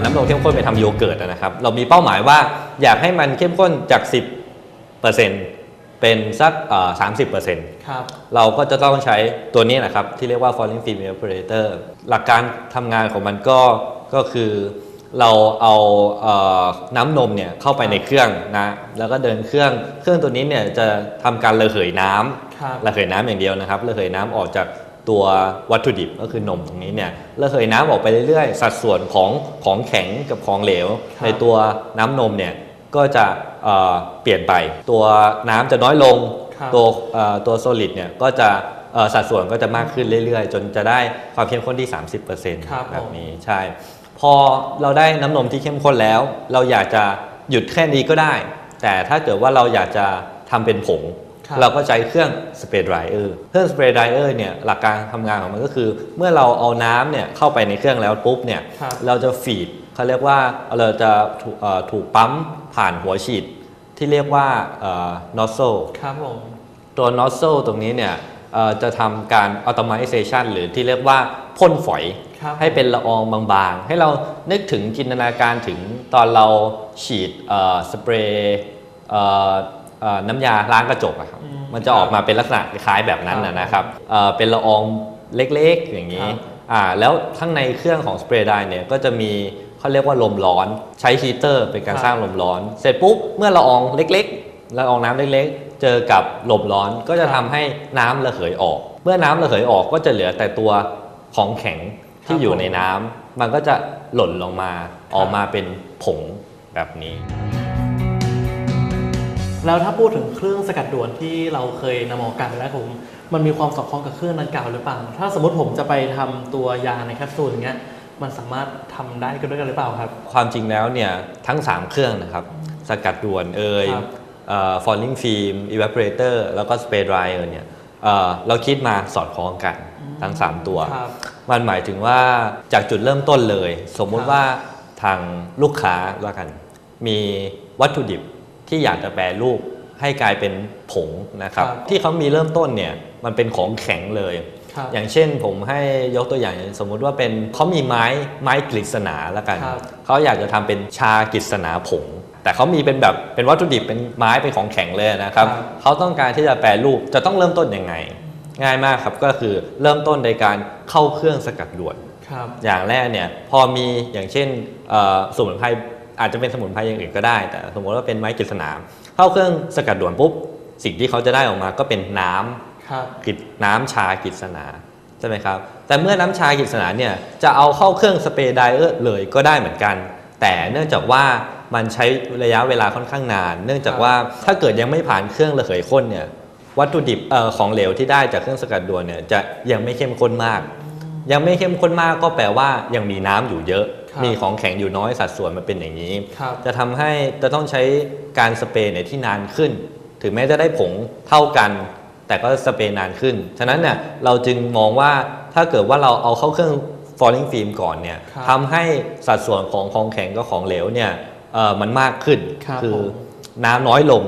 เอ่อน้ำนมเข้มข้นไปทำโยเกิร์ตนะครับ เรามีเป้าหมายว่าอยากให้มันเข้มข้นจาก 10%เป็นสักเอ่อ30%ครับเราก็จะต้องใช้ตัวนี้นะครับ ที่เรียกว่า falling film evaporator หลักการทำงานของมันก็ก็คือเราเอาเอ่อน้ำนมเนี่ยเข้าไปในเครื่องนะ แล้วก็เดินเครื่องเครื่องตัวนี้เนี่ยจะทำการระเหยน้ำครับระเหยน้ำอย่างเดียวนะครับระเหยน้ำออกจาก ตัววัตถุดิบก็คือนมตรงนี้เนี่ยระเหยน้ำออกไปเรื่อยๆ สัดส่วนของของแข็งกับของเหลวครับในตัวน้ำนมเนี่ยก็จะเอ่อเปลี่ยนไป ตัวน้ำจะน้อยลงครับตัวเอ่อตัวโซลิดเนี่ยก็จะเอ่อสัดส่วนก็จะมากขึ้นเรื่อยๆ จนจะได้ความเข้มข้นที่ 30%ครับผมแบบนี้ใช่ พอเราได้น้ำนมที่เข้มข้นแล้ว เราอยากจะหยุดแค่นี้ก็ได้ แต่ถ้าเกิดว่าเราอยากจะทำเป็นผงครับ เราก็ใช้เครื่องสเปรย์ไดรเออร์เครื่องสเปรย์ไดรเออร์เนี่ยหลักการทำงานของมันก็คือ เมื่อเราเอาน้ำเนี่ยเข้าไปในเครื่องแล้วปุ๊บเนี่ยครับเราจะฟีดเขาเรียกว่าเราจะถูกเอ่อถูกปั๊มผ่านหัวฉีดที่เรียกว่านอสโซครับผมตัว nozzle ตรงนี้เนี่ยเอ่อจะทำการ automation หรือที่เรียกว่าพ่นฝอยครับให้เป็นละอองบางๆ ให้เรานึกถึงจินตนาการถึงตอนเราฉีดเอ่อสเปรย์เอ่อเอ่อ น้ำยาล้างกระจกอะครับอืมมันจะออกมาเป็นลักษณะคล้ายแบบนั้นนะนะครับเอ่อเป็นละอองเล็กๆอย่างนี้ครับอ่าแล้วข้างในเครื่องของสเปรย์ไดร์เนี่ยก็จะมีเขาเรียกว่าลมร้อนใช้ฮีเตอร์เป็นการครับสร้างลมร้อน เสร็จปุ๊บเมื่อละอองเล็กๆละอองน้ำเล็กๆ เจอกับลมร้อนก็จะทำให้น้ำระเหยออก เมื่อน้ำระเหยออกก็จะเหลือแต่ตัวของแข็งที่อยู่ในน้ำมันก็จะหล่นลงมาออกมาเป็นผงแบบนี้ แล้วถ้าพูดถึงเครื่องสกัดด่วนที่เราเคยนำมาออกอากาศไปแล้วผมมันมีความสอดคล้องกับเครื่องดังกล่าวหรือเปล่า ถ้าสมมติผมจะไปทำตัวยาในแคปซูลอย่างเงี้ยมันสามารถทำได้กันด้วยกันหรือเปล่าครับ ความจริงแล้วเนี่ยทั้ง 3 เครื่องนะครับ สกัดด่วนเอ่ยครับเอ่อ falling film evaporator แล้วก็ spray dryer เนี่ยเอ่อเราคิดมาสอดคล้องกันทั้ง 3 ตัว ครับ มันหมายถึงว่าจากจุดเริ่มต้นเลย สมมุติครับ ว่าทางลูกค้าว่ากัน มีวัตถุดิบ ที่อยากจะแปรรูปให้กลายเป็นผงนะครับ ครับที่เขามีเริ่มต้นเนี่ยมันเป็นของแข็งเลย ครับอย่างเช่นผมให้ยกตัวอย่างสมมุติว่าเป็นเขามีไม้ไม้กฤษณาแล้วกันครับ เขาอยากจะทำเป็นชากฤษณาผง แต่เขามีเป็นแบบเป็นวัตถุดิบเป็นไม้เป็นของแข็งเลยนะครับครับ เขาต้องการที่จะแปรรูปจะต้องเริ่มต้นยังไง ง่ายมากครับก็คือเริ่มต้นในการเข้าเครื่องสกัดด่วน ครับ อย่างแรกเนี่ยพอมีอย่างเช่นเอ่อสมุนไพร อาจจะเป็นสมุนไพรอย่างอื่นก็ได้ แต่สมมติว่าเป็นไม้กฤษณาเข้าเครื่องสกัดด่วนปุ๊บ สิ่งที่เขาจะได้ออกมาก็เป็นน้ำครับกฤษน้ำชากฤษณาใช่ไหมครับ แต่เมื่อน้ำชากฤษณาเนี่ยจะเอาเข้าเครื่องสเปรย์ไดเออร์เลยก็ได้เหมือนกัน แต่เนื่องจากว่ามันใช้ระยะเวลาค่อนข้างนาน เนื่องจากว่าถ้าเกิดยังไม่ผ่านเครื่องระเหยข้นเนี่ยวัตถุดิบเออของเหลวที่ได้จากเครื่องสกัดด่วนเนี่ยจะยังไม่เข้มข้นมาก ยังไม่เข้มข้นมากก็แปลว่ายังมีน้ำอยู่เยอะครับ มีของแข็งอยู่น้อยสัดส่วนมันเป็นอย่างนี้ครับจะทำให้จะต้องใช้การสเปรย์เนี่ยที่นานขึ้น ถึงแม้จะได้ผงเท่ากัน แต่ก็สเปรย์นานขึ้น ฉะนั้นเนี่ยเราจึงมองว่าถ้าเกิดว่าเราเอาเข้าเครื่อง falling film ก่อนเนี่ยครับทำให้สัดส่วนของของแข็งกับของเหลวเนี่ยเอ่อมันมากขึ้นครับอผมน้ำน้อยลง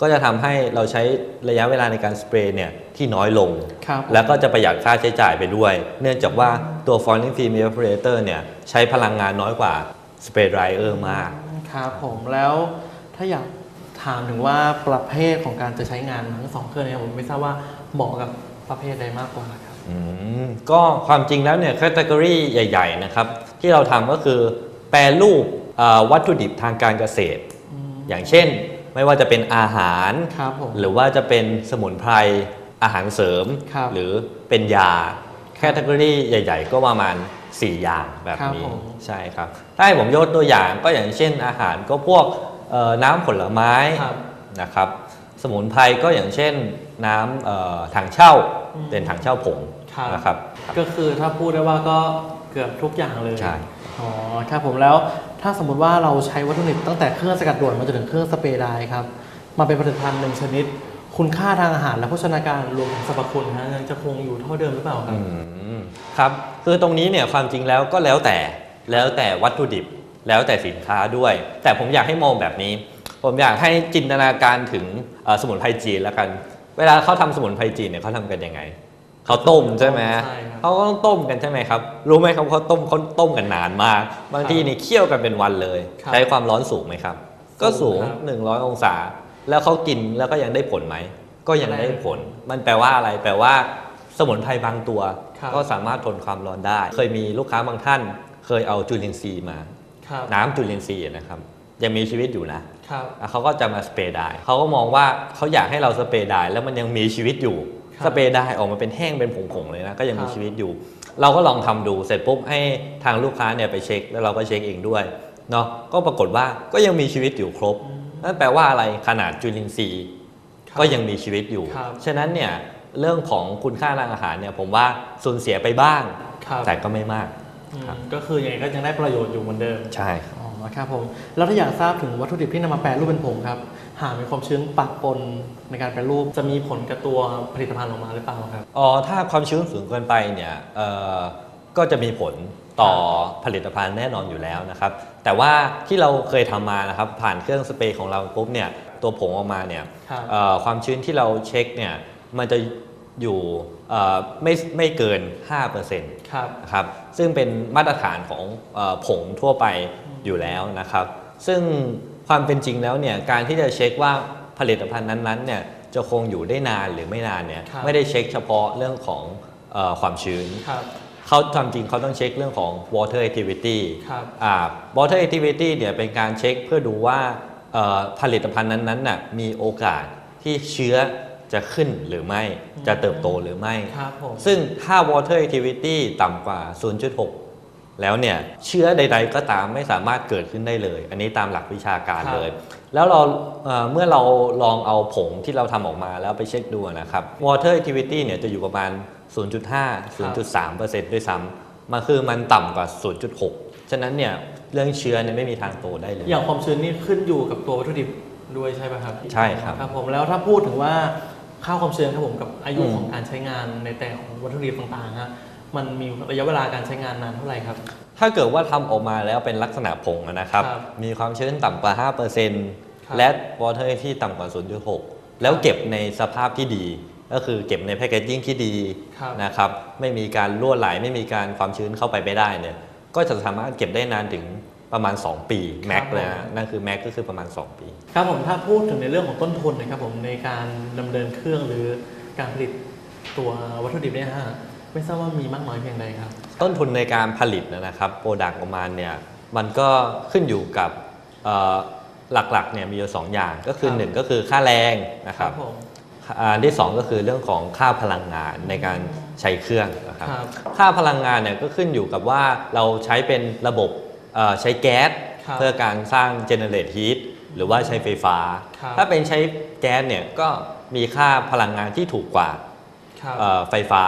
ก็จะทำให้เราใช้ระยะเวลาในการสเปรย์เนี่ยที่น้อยลงครับแล้วก็จะประหยัดค่าใช้จ่ายไปด้วย เนื่องจากว่าตัว falling film evaporator เนี่ยใช้พลังงานน้อยกว่า spray dryer มาก ครับผมแล้วถ้าอยากถามถึงว่าประเภทของการจะใช้งานทั้งสองเครื่องเนี้ผมไม่ทราบว่าเหมาะกับประเภทใดมากกว่าครับอืมก็ความจริงแล้วเนี่ยแคตตากรีใหญ่ ๆ นะครับ ที่เราทำก็คือแปรรูปเอ่อวัตถุดิบทางการเกษตร อย่างเช่น ไม่ว่าจะเป็นอาหาร ครับผม หรือว่าจะเป็นสมุนไพรอาหารเสริม ครับ หรือเป็นยาแคตตากรีใหญ่ ๆ ก็ประมาณ 4 อย่างแบบครับนี้ผม ใช่ครับ ถ้าให้ผมยกตัวอย่างก็อย่างเช่นอาหารก็พวกเอ่อน้ำผลไม้ครับ นะครับสมุนไพรก็อย่างเช่นน้ำเอ่อถังเช่าอืมเป็นถังเช่าผงครับ นะครับ ก็คือถ้าพูดได้ว่าก็เกือบทุกอย่างเลยใช่ อ๋อครับผมแล้ว ถ้าสมมติว่าเราใช้วัตถุดิบตั้งแต่เครื่องสกัดด่วนมาจนถึงเครื่องสเปรย์ไดร์ครับมาเป็นผลิตภัณฑ์หนึ่งชนิด คุณค่าทางอาหารและโภชนาการรวมถึงสรรพคุณฮะยังจะคงอยู่เท่าเดิมหรือเปล่าครับครับคือตรงนี้เนี่ยความจริงแล้วก็แล้วแต่แล้วแต่วัตถุดิบแล้วแต่สินค้าด้วย แต่ผมอยากให้มองแบบนี้ ผมอยากให้จินตนาการถึงสมุนไพรจีนแล้วกัน เวลาเขาทำสมุนไพรจีนเนี่ยเขาทำกันยังไง เเขาต้มใช่ไหมใช่ครับเขาก็ต้องต้มกันใช่ไหมครับ รู้ไหมครับเขาต้มเขาต้มกันนานมาก บางทีนี่เคี่ยวกันเป็นวันเลย ครับใช้ความร้อนสูงไหมครับ ก็สูง ครับ 100 องศา แล้วเขากินแล้วก็ยังได้ผลไหม ก็ยังได้ผล มันแปลว่าอะไร แปลว่า สมุนไพรบางตัว ครับ ก็สามารถทนความร้อนได้ เคยมีลูกค้าบางท่าน เคยเอาจุลินทรีย์มา ครับน้ำจุลินทรีย์นะครับ ยังมีชีวิตอยู่นะครับแล้วเขาก็จะมาสเปรย์ไดร์เขาก็มองว่าเขาอยากให้เราสเปรย์ไดร์แล้วมันยังมีชีวิตอยู่ครับ สเปรย์ไดร์ออกมาเป็นแห้งเป็นผงๆเลยนะก็ยังมีครับชีวิตอยู่ เราก็ลองทำดูเสร็จปุ๊บให้ทางลูกค้าเนี่ยไปเช็ค แล้วเราก็เช็คเองด้วยเนาะก็ปรากฏว่าก็ยังมีชีวิตอยู่ครบนั่นแปลว่าอะไรขนาดจุลินทรีย์ครับก็ยังมีชีวิตอยู่ครับฉะนั้นเนี่ยเรื่องของคุณค่าทางอาหารเนี่ยผมว่าสูญเสียไปบ้างครับแต่ก็ไม่มากอืมครับก็คือยังไงก็ยังได้ประโยชน์อยู่เหมือนเดิม ใช่ครับอ๋อครับผม แล้วถ้าอยากทราบถึงวัตถุดิบที่นำมาแปรรูปเป็นผงครับ หากมีความชื้นปะปนในการแปรรูปจะมีผลกับตัวผลิตภัณฑ์ออกมาหรือเปล่าครับ อ๋อถ้าความชื้นสูงเกินไปเนี่ยเอ่อก็จะมีผลต่อผลิตภัณฑ์แน่นอนอยู่แล้วนะครับ แต่ว่าที่เราเคยทำมานะครับผ่านเครื่องสเปรย์ของเราปุ๊บเนี่ยตัวผงออกมาเนี่ยครับ เอ่อความชื้นที่เราเช็คเนี่ยมันจะอยู่เอ่อไม่ไม่เกิน5%นครับะครับซึ่งเป็นมาตรฐานของเออผงทั่วไปอยู่แล้วนะครับ ซึ่ง ความเป็นจริงแล้วเนี่ยการที่จะเช็คว่าผลิตภัณฑ์นั้นๆเนี่ยจะคงอยู่ได้นานหรือไม่นานเนี่ยครับ ไม่ได้เช็คเฉพาะเรื่องของเออความชื้น ครับ เขาทำจริงเขาต้องเช็คเรื่องของ water activity ครับ อ่า water activity เนี่ยเป็นการเช็คเพื่อดูว่าเอ่อผลิตภัณฑ์นั้นๆน่ะมีโอกาสที่เชื้อจะขึ้นหรือไม่จะเติบโตหรือไม่ ครับผม ซึ่งถ้า water activity ต่ำกว่า 0.6 แล้วเนี่ยเชื้อใด ๆ ก็ตามไม่สามารถเกิดขึ้นได้เลย อันนี้ตามหลักวิชาการครับเลย แล้วเราเอ่อเมื่อเราลองเอาผงที่เราทำออกมาแล้วไปเช็คดูนะครับ water activity เนี่ยจะอยู่ประมาณ 0.5 0.3%ด้วยซ้ำมันคือมันต่ำกว่า 0.6 ฉะนั้นเนี่ยเรื่องเชื้อเนี่ยไม่มีทางโตได้เลย อย่างความชื้นนี่ขึ้นอยู่กับตัววัตถุดิบด้วยใช่ไหมครับใช่ครับ ครับผมแล้วถ้าพูดถึงว่าค่าความชื้นครับผมกับอายุอืม ของการใช้งานในแต่ของวัตถุดิบต่างๆฮะ มันมีระยะเวลาการใช้งานนานเท่าไหร่ครับ ถ้าเกิดว่าทำออกมาแล้วเป็นลักษณะผงนะครับครับมีความชื้นต่ำกว่าครับ5%และ water ที่ต่ำกว่า 0.6 แล้วเก็บในสภาพที่ดี ก็คือเก็บในแพคเกจจิ้งที่ดีครับนะครับ ไม่มีการรั่วไหลไม่มีการความชื้นเข้าไปไม่ได้เนี่ยก็จะสามารถเก็บได้นานถึงประมาณ 2 ปีแม็กครับเลยผมนะนั่นคือแม็กก็คือประมาณ 2 ปี ครับผมถ้าพูดถึงในเรื่องของต้นทุนนะครับผมในการดำเนินเครื่องหรือการผลิตตัววัตถุดิบเนี่ยฮะ ไม่ทราบว่ามีมากน้อยเพียงใดครับ ต้นทุนในการผลิตนะครับโปรดักต์ออกมาเนี่ยมันก็ขึ้นอยู่กับเอ่อหลักๆเนี่ยมีอยู่สองอย่างก็คือครับหนึ่งก็คือค่าแรงนะครับผมอันที่สองก็คือเรื่องของค่าพลังงานในการใช้เครื่องนะครับครับค่าพลังงานเนี่ยก็ขึ้นอยู่กับว่าเราใช้เป็นระบบเอ่อใช้แก๊สครับเพื่อการสร้าง generate heat หรือว่าใช้ไฟฟ้าครับถ้าเป็นใช้แก๊สเนี่ยก็มีค่าพลังงานที่ถูกกว่าครับเอ่อไฟฟ้า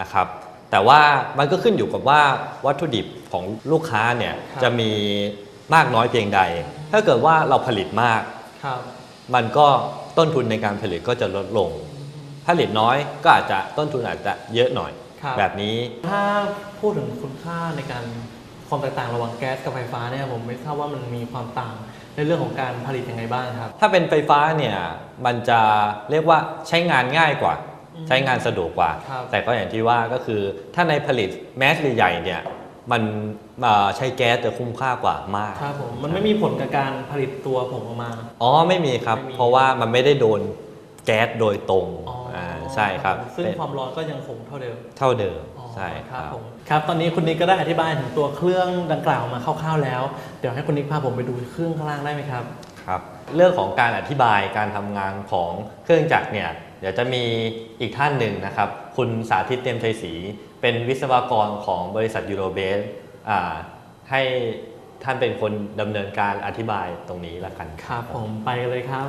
นะครับแต่ว่ามันก็ขึ้นอยู่กับว่าวัตถุดิบของลูกค้าเนี่ยครับจะมีมากน้อยเพียงใด ถ้าเกิดว่าเราผลิตมากครับมันก็ต้นทุนในการผลิตก็จะลดลง ผลิตน้อยก็อาจจะต้นทุนอาจจะเยอะหน่อยครับแบบนี้ ถ้าพูดถึงคุณค่าในการความแตกต่างระหว่างแก๊สกับไฟฟ้าเนี่ยผมไม่ทราบว่ามันมีความต่างในเรื่องของการผลิตยังไงบ้างครับ ถ้าเป็นไฟฟ้าเนี่ยมันจะเรียกว่าใช้งานง่ายกว่าอืม ใช้งานสะดวกกว่า ครับแต่ก็อย่างที่ว่าก็คือถ้าในผลิตแมสใหญ่ๆเนี่ยมันเอ่อใช้แก๊สจะคุ้มค่ากว่ามาก ครับผมมันไม่มีผลกับการผลิตตัวผงออกมา อ๋อไม่มีครับ ไม่มี เพราะว่ามันไม่ได้โดนแก๊สโดยตรงอ๋ออ่าใช่ครับซึ่งเป็นความร้อนก็ยังคงเท่าเดิมเท่าเดิมอ๋อใช่ครับผมครับ ตอนนี้คุณนิกก็ได้อธิบายถึงตัวเครื่องดังกล่าวมาคร่าวๆแล้ว เดี๋ยวให้คุณนิกพาผมไปดูเครื่องข้างล่างได้ไหมครับ ครับ เรื่องของการอธิบายการทำงานของเครื่องจักรเนี่ย เดี๋ยวจะมีอีกท่านหนึ่งนะครับ คุณสาธิตเต็มชัยศรีเป็นวิศวกรของบริษัทยูโรเบสให้ท่านเป็นคนดำเนินการอธิบายตรงนี้ละกันครับผมไปเลยครับ